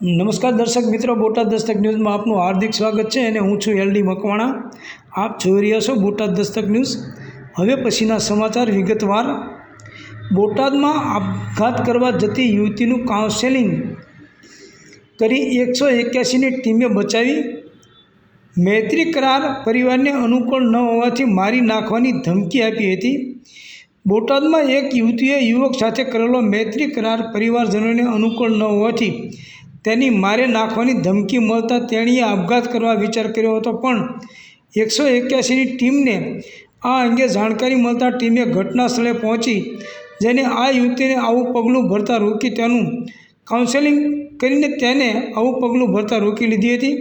નમસ્કાર દર્શક મિત્રો, બોટાદ દસ્તક ન્યૂઝમાં આપનું હાર્દિક સ્વાગત છે અને હું છું એલડી મકવાણા. આપ જોઈ રહ્યા છો બોટાદ દસ્તક ન્યૂઝ. હવે પછીના સમાચાર વિગતવાર. બોટાદમાં આપઘાત કરવા જતી યુવતીનું કાઉન્સેલિંગ કરી એકસો એક્યાસીની ટીમે બચાવી. મૈત્રી કરાર પરિવારને અનુકૂળ ન હોવાથી મારી નાખવાની ધમકી આપી હતી. બોટાદમાં એક યુવતીએ યુવક સાથે કરેલો મૈત્રી કરાર પરિવારજનોને અનુકૂળ ન હોવાથી તેની મારે નાખવાની ધમકી મળતા તેણીએ આપઘાત કરવા વિચાર કર્યો હતો. પણ એકસો એક્યાસીની ટીમને આ અંગે જાણકારી મળતા ટીમે ઘટના સ્થળે પહોંચી, જેને આ યુવતીને આવું પગલું ભરતા રોકી તેનું કાઉન્સેલિંગ કરીને તેને આવું પગલું ભરતા રોકી લીધી હતી.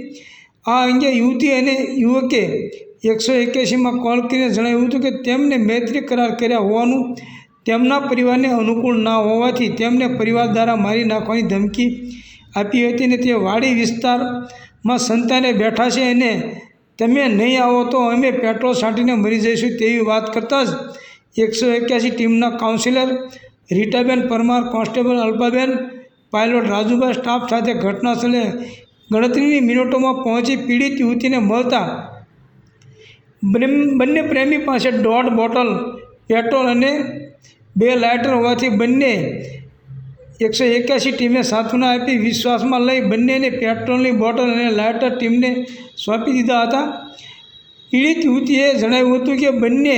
આ અંગે યુવતી અને યુવકે એકસો એક્યાસીમાં કોલ કરીને જણાવ્યું હતું કે તેમને મૈત્રી કરાર કર્યા હોવાનું તેમના પરિવારને અનુકૂળ ના હોવાથી તેમને પરિવાર દ્વારા મારી નાખવાની ધમકી આપી હતી ને તે વાડી વિસ્તારમાં સંતાને બેઠા છે અને તમે નહીં આવો તો અમે પેટ્રોલ છાંટીને મરી જઈશું તેવી વાત કરતાં જ એકસો એક્યાસી ટીમના counsellor Ritaben Parmar, constable Alpaben, pilot Rajubhai, staff સાથે ઘટના સ્થળે ગણતરીની મિનિટોમાં પહોંચી પીડિત યુવતીને મળતા બંને પ્રેમી પાસે દોઢ બોટલ પેટ્રોલ અને બે લાઇટર હોવાથી બંને એકસો એક્યાસી ટીમે સાંત્વના આપી વિશ્વાસમાં લઈ બંનેને પેટ્રોલની બોટલ અને લાઇટર ટીમને સોંપી દીધા હતા. પીડિત યુવતીએ જણાવ્યું હતું કે બંને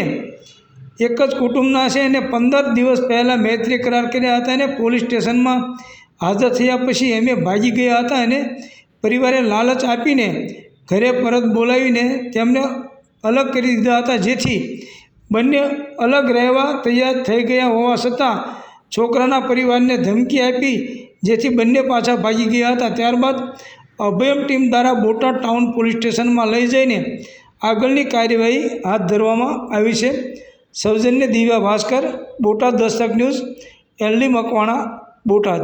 એક જ કુટુંબના છે અને પંદર દિવસ પહેલાં મૈત્રી કરાર કર્યા હતા અને પોલીસ સ્ટેશનમાં હાજર થયા પછી અમે ભાગી ગયા હતા અને પરિવારે લાલચ આપીને ઘરે પરત બોલાવીને તેમને અલગ કરી દીધા હતા. જેથી બંને અલગ રહેવા તૈયાર થઈ ગયા હોવા છતાં છોકરાના પરિવારને ધમકી આપી, જેથી બંને પાછા ભાગી ગયા હતા. ત્યારબાદ અભયમ ટીમ દ્વારા બોટાદ ટાઉન પોલીસ સ્ટેશનમાં લઈ જઈને આગળની કાર્યવાહી હાથ ધરવામાં આવી છે. સૌજન્ય Divya Bhaskar, Botad Dastak news, L D Makwana, Botad.